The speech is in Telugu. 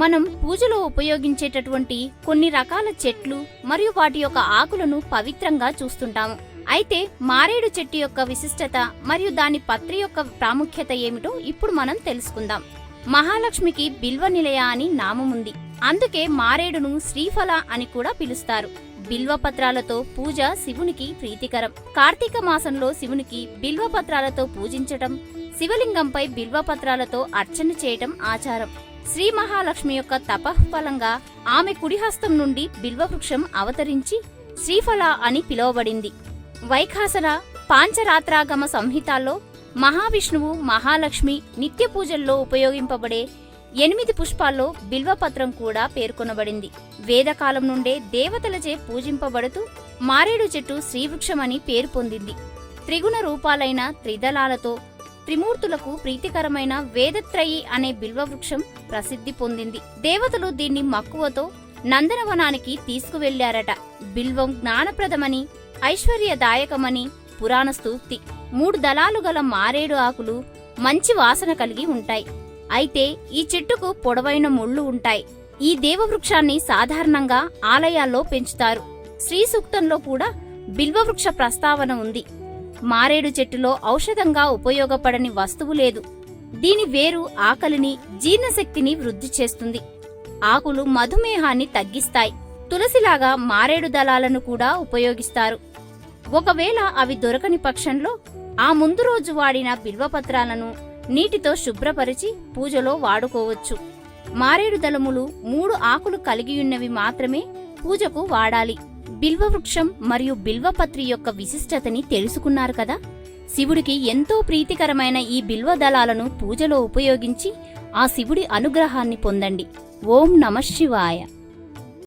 మనం పూజలో ఉపయోగించేటటువంటి కొన్ని రకాల చెట్లు మరియు వాటి యొక్క ఆకులను పవిత్రంగా చూస్తుంటాము. అయితే మారేడు చెట్టు యొక్క విశిష్టత మరియు దాని పత్రి యొక్క ప్రాముఖ్యత ఏమిటో ఇప్పుడు మనం తెలుసుకుందాం. మహాలక్ష్మికి బిల్వ నిలయ అని నామముంది అందుకే మారేడును శ్రీఫల అని కూడా పిలుస్తారు. బిల్వపత్రాలతో పూజ శివునికి ప్రీతికరం. కార్తీక మాసంలో శివునికి బిల్వపత్రాలతో పూజించటం శివలింగంపై బిల్వపత్రాలతో అర్చన చేయటం ఆచారం. శ్రీ మహాలక్ష్మి యొక్క తపఃఫలంగా ఆమె కుడిహస్తం నుండి బిల్వవృక్షం అవతరించి శ్రీఫల అని పిలువబడింది. వైఖాసన పాంచరాత్రాగమ సంహితాల్లో మహావిష్ణువు మహాలక్ష్మి నిత్య పూజల్లో ఉపయోగింపబడే ఎనిమిది పుష్పాల్లో బిల్వపత్రం కూడా పేర్కొనబడింది. వేదకాలం నుండే దేవతలచే పూజింపబడుతూ మారేడు చెట్టు శ్రీవృక్షమని పేరు పొందింది. త్రిగుణ రూపాలైన త్రిదళాలతో త్రిమూర్తులకు ప్రీతికరమైన వేదత్రయి అనే బిల్వవృక్షం ప్రసిద్ధి పొందింది. దేవతలు దీన్ని మక్కువతో నందనవనానికి తీసుకువెళ్ళారట. బిల్వం జ్ఞానప్రదమని ఐశ్వర్యదాయకమని పురాణ స్తూక్తి మూడు దళాలు గల మారేడు ఆకులు మంచి వాసన కలిగి ఉంటాయి. అయితే ఈ చెట్టుకు పొడవైన ముళ్ళు ఉంటాయి. ఈ దేవవృక్షాన్ని సాధారణంగా ఆలయాల్లో పెంచుతారు. శ్రీ సూక్తంలో కూడా బిల్వవృక్ష ప్రస్తావన ఉంది. మారేడు చెట్టులో ఔషధంగా ఉపయోగపడని వస్తువు లేదు. దీని వేరు ఆకలిని జీర్ణశక్తిని వృద్ధి చేస్తుంది. ఆకులు మధుమేహాన్ని తగ్గిస్తాయి. తులసిలాగా మారేడు దళాలను కూడా ఉపయోగిస్తారు. ఒకవేళ అవి దొరకని పక్షంలో ఆ ముందు రోజు వాడిన బిల్వపత్రాలను నీటితో శుభ్రపరిచి పూజలో వాడుకోవచ్చు. మారేడు దళములు మూడు ఆకులు కలిగియున్నవి మాత్రమే పూజకు వాడాలి. బిల్వ వృక్షం మరియు బిల్వపత్రి యొక్క విశిష్టతని తెలుసుకున్నారు కదా? శివుడికి ఎంతో ప్రీతికరమైన ఈ బిల్వ దళాలను పూజలో ఉపయోగించి ఆ శివుడి అనుగ్రహాన్ని పొందండి. ఓం నమ శివాయ.